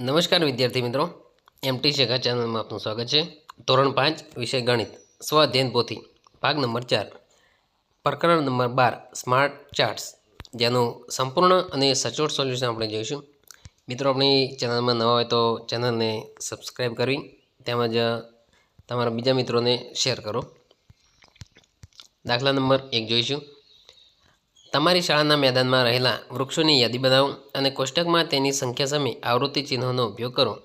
નમસ્કાર વિદ્યાર્થી મિત્રો. એમટી શેખા ચેનલમાં આપનું સ્વાગત છે. ધોરણ પાંચ, વિષય ગણિત. સ્વ અધ્યયન પોથી. ભાગ નંબર ચાર. પ્રકરણ નંબર બાર સ્માર્ટ ચાર્ટ્સ જેનું સંપૂર્ણ અને સચોટ સોલ્યુશન આપણે જોઈશું. મિત્રો, આપણી ચેનલમાં નવા હોય તો ચેનલને સબસ્ક્રાઈબ કરવી. તેમજ તમારા બીજા મિત્રોને શેર કરો. દાખલા નંબર એક જોઈશું. તમારી શાળાના મેદાનમાં રહેલા વૃક્ષોની યાદી બનાવો અને કોષ્ટકમાં તેની સંખ્યા સામે આવૃત્તિ ચિહ્નોનો ઉપયોગ કરો.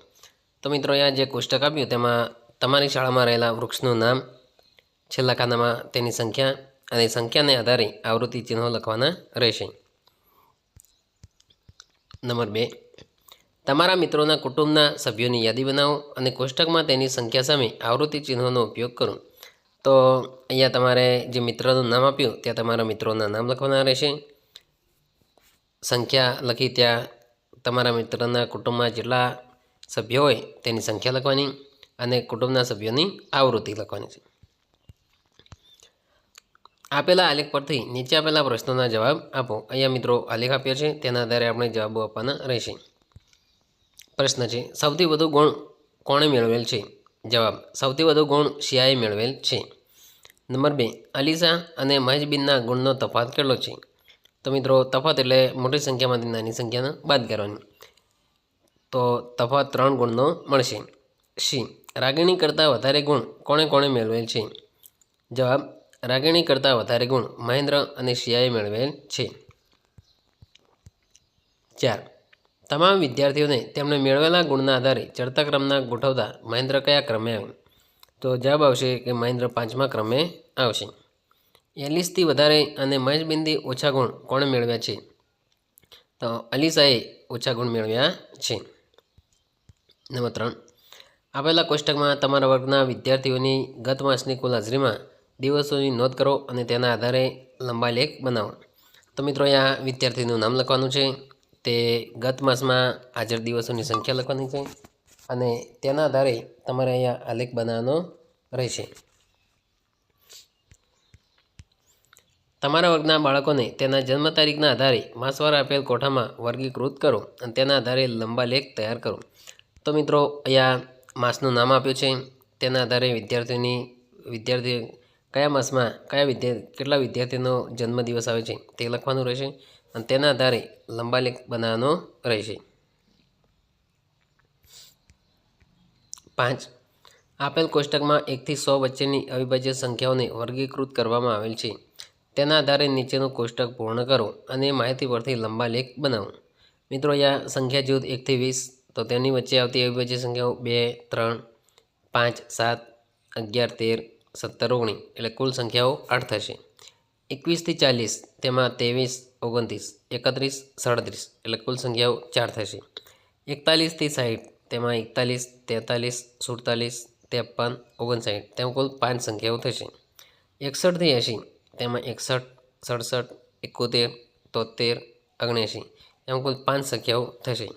તો મિત્રો, અહીંયા જે કોષ્ટક આપ્યું તેમાં તમારી શાળામાં રહેલા વૃક્ષનું નામ, છેલ્લા ખાનામાં તેની સંખ્યા અને સંખ્યાને આધારે આવૃત્તિ ચિહ્નો લખવાના રહેશે. નંબર બે. તમારા મિત્રોના કુટુંબના સભ્યોની યાદી બનાવો અને કોષ્ટકમાં તેની સંખ્યા સામે આવૃત્તિ ચિહ્નોનો ઉપયોગ કરો. તો અહીંયા તમારે જે મિત્રનું નામ આપ્યું, ત્યાં તમારા મિત્રોના નામ લખવાના રહેશે. સંખ્યા લખી ત્યાં તમારા મિત્રના કુટુંબમાં જેટલા સભ્યો હોય તેની સંખ્યા લખવાની અને કુટુંબના સભ્યોની આવૃત્તિ લખવાની છે. આપેલા આલેખ પરથી નીચે આપેલા પ્રશ્નોના જવાબ આપો. અહીંયા મિત્રો આલેખ આપ્યો છે, તેના આધારે આપણે જવાબો આપવાના રહેશે. પ્રશ્ન છે, સૌથી વધુ ગુણ કોણે મેળવેલ છે? જવાબ, સૌથી વધુ ગુણ શિયાએ મેળવેલ છે. નંબર બે અલીસા અને મહેજબીનના ગુણનો તફાત કેટલો છે? તો મિત્રો તફાત એટલે મોટી સંખ્યામાંથી નાની સંખ્યાને બાદ કરવાની. તો તફાત ત્રણ ગુણનો મળશે. સી, રાગિણી કરતાં વધારે ગુણ કોણે કોણે મેળવેલ છે? જવાબ, રાગિણી કરતાં વધારે ગુણ મહેન્દ્ર અને શિયાએ મેળવેલ છે. ચાર, તમામ વિદ્યાર્થીઓને તેમણે મેળવેલા ગુણના આધારે ચડતા ક્રમના ગોઠવતા મહેન્દ્ર કયા ક્રમે આવે તો જવાબ આવશે કે મહેન્દ્ર પાંચમા ક્રમે આવશે. એલિસથી વધારે અને મહેશબિંદી ઓછા ગુણ કોણે મેળવ્યા છે? તો અલીસાએ ઓછા ગુણ મેળવ્યા છે. નંબર ત્રણ. આપેલા કોષ્ટકમાં તમારા વર્ગના વિદ્યાર્થીઓની ગત માસની કુલ હાજરીમાં દિવસોની નોંધ કરો અને તેના આધારે લંબા લેખ બનાવો. તો મિત્રો, અહીંયા વિદ્યાર્થીનું નામ લખવાનું છે. તે ગત માસમાં હાજર દિવસોની સંખ્યા લખવાની છે. અને તેના આધારે તમારે અહીંયા આલેખ બનાવવાનો રહેશે. તમારા વર્ગના બાળકોને તેના જન્મ તારીખના આધારે માસવાર આપેલ કોઠામાં વર્ગીકૃત કરો અને તેના આધારે લંબા લેખ તૈયાર કરો. તો મિત્રો, અહીંયા માસનું નામ આપ્યું છે. તેના આધારે વિદ્યાર્થીની વિદ્યાર્થી કયા માસમાં કયા વિદ્યા, કેટલા વિદ્યાર્થીનો જન્મદિવસ આવે છે તે લખવાનું રહેશે અને તેના આધારે લંબા લેખ બનાવવાનો રહેશે. પાંચ. આપેલ કોષ્ટકમાં એકથી સો વચ્ચેની અવિભાજ્ય સંખ્યાઓને વર્ગીકૃત કરવામાં આવેલ છે. તેના આધારે નીચેનું કોષ્ટક પૂર્ણ કરો અને માહિતી પરથી લંબા લેખ બનાવો. મિત્રો, અહીંયા સંખ્યા જૂથ એકથી વીસ. તો તેની વચ્ચે આવતી અવિભાજ્ય સંખ્યાઓ બે, ત્રણ, પાંચ, સાત, અગિયાર, તેર, સત્તર, ઓગણીસ. એટલે કુલ સંખ્યાઓ આઠ થશે. એકવીસથી ચાલીસ. તેમાં ત્રેવીસ, ઓગણત્રીસ, એકત્રીસ, સાડત્રીસ. એટલે કુલ સંખ્યાઓ ચાર થશે. એકતાલીસથી સાઠ તેમાં એકતાલીસ, તેતાલીસ, સુડતાલીસ, ત્રેપન, ઓગણસાઠ. તેમ કુલ પાંચ સંખ્યાઓ થશે. એકસઠથી એંશી. તેમાં એકસઠ, સડસઠ, એકોતેર, તોતેર, ઓગણએંશી. એમ કુલ પાંચ સંખ્યાઓ થશે.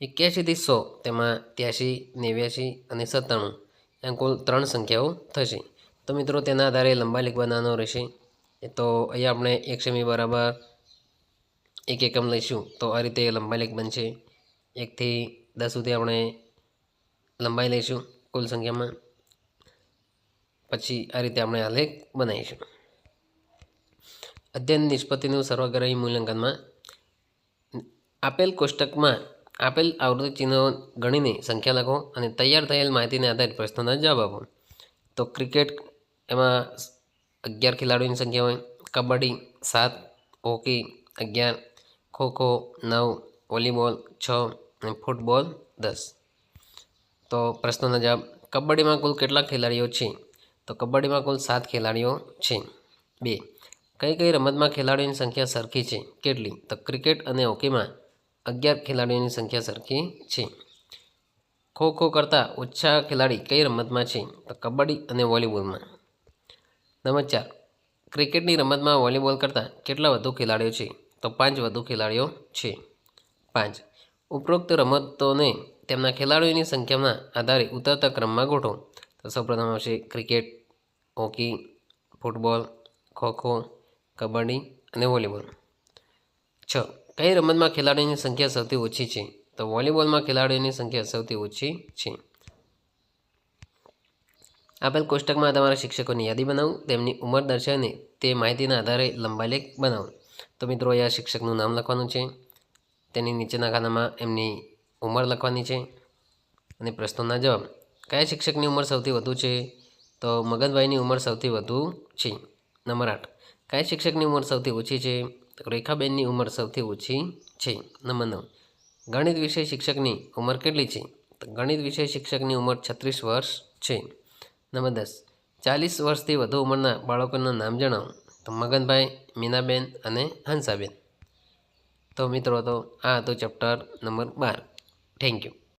એક્યાસીથી સો. તેમાં ત્યાંશી નેવ્યાસી અને સત્તાણું. એમ કુલ ત્રણ સંખ્યાઓ થશે. તો મિત્રો, તેના આધારે લંબા લેખ બનાવવાનો રહેશે. તો અહીંયા આપણે એક સેમી બરાબર એક એકમ લઈશું. તો આ રીતે લંબા લેખ બનશે. એકથી દસ સુધી આપણે લંબાઈ લઈશું કુલ સંખ્યામાં. પછી આ રીતે આપણે આ લેખ બનાવીશું. અધ્યયન નિષ્પત્તિનું સર્વગ્રાહી મૂલ્યાંકનમાં આપેલ કોષ્ટકમાં આપેલ આવૃત્તિ ચિહ્નો ગણીને સંખ્યા લખો અને તૈયાર થયેલ માહિતીને આધારિત પ્રશ્નોના જવાબ આપો. તો ક્રિકેટ એમાં અગિયાર ખેલાડીઓની સંખ્યા હોય, કબડ્ડી સાત, હોકી અગિયાર, ખોખો નવ, વોલીબોલ છ ફૂટબોલ દસ. તો પ્રશ્નોના જવાબ, કબડ્ડીમાં કુલ કેટલા ખેલાડીઓ છે? તો કબડ્ડીમાં કુલ સાત ખેલાડીઓ છે. બે, કઈ કઈ રમતમાં ખેલાડીઓની સંખ્યા સરખી છે? કેટલી? તો ક્રિકેટ અને હોકીમાં અગિયાર ખેલાડીઓની સંખ્યા સરખી છે. ખો ખો કરતાં ઓછા ખેલાડી કઈ રમતમાં છે? તો કબડ્ડી અને વોલીબોલમાં. નંબર ચાર, ક્રિકેટની રમતમાં વોલીબોલ કરતાં કેટલા વધુ ખેલાડીઓ છે? તો પાંચ વધુ ખેલાડીઓ છે. પાંચ ઉપરોક્ત રમતોને તેમના ખેલાડીઓની સંખ્યાના આધારે ઉતરતા ક્રમમાં ગોઠવો. તો સૌપ્રથમ આવશે cricket, hockey, football, khokho, kabaddi અને વોલીબોલ. છ. કઈ રમતમાં ખેલાડીઓની સંખ્યા સૌથી ઓછી છે? તો વોલીબોલમાં ખેલાડીઓની સંખ્યા સૌથી ઓછી છે. આપેલ કોષ્ટકમાં તમારા શિક્ષકોની યાદી બનાવો, તેમની ઉંમર દર્શાવીને તે માહિતીના આધારે લંબાલેખ બનાવો. તો મિત્રો, અહીંયા શિક્ષકનું નામ લખવાનું છે. તેની નીચેના ખાનામાં એમની ઉંમર લખવાની છે અને પ્રશ્નોના જવાબ. કયા શિક્ષકની ઉંમર સૌથી વધુ છે? તો મગનભાઈની ઉંમર સૌથી વધુ છે. નંબર આઠ. કયા શિક્ષકની ઉંમર સૌથી ઓછી છે? તો રેખાબેનની ઉંમર સૌથી ઓછી છે. નંબર નવ. ગણિત વિષય શિક્ષકની ઉંમર કેટલી છે? તો ગણિત વિષય શિક્ષકની ઉંમર છત્રીસ વર્ષ છે. નંબર દસ. ચાલીસ વર્ષથી વધુ ઉંમરના બાળકોના નામ જણાવો. તો મગનભાઈ, મીનાબેન અને હંસાબેન. તો મિત્રો તો આ હતું chapter number bar. Thank you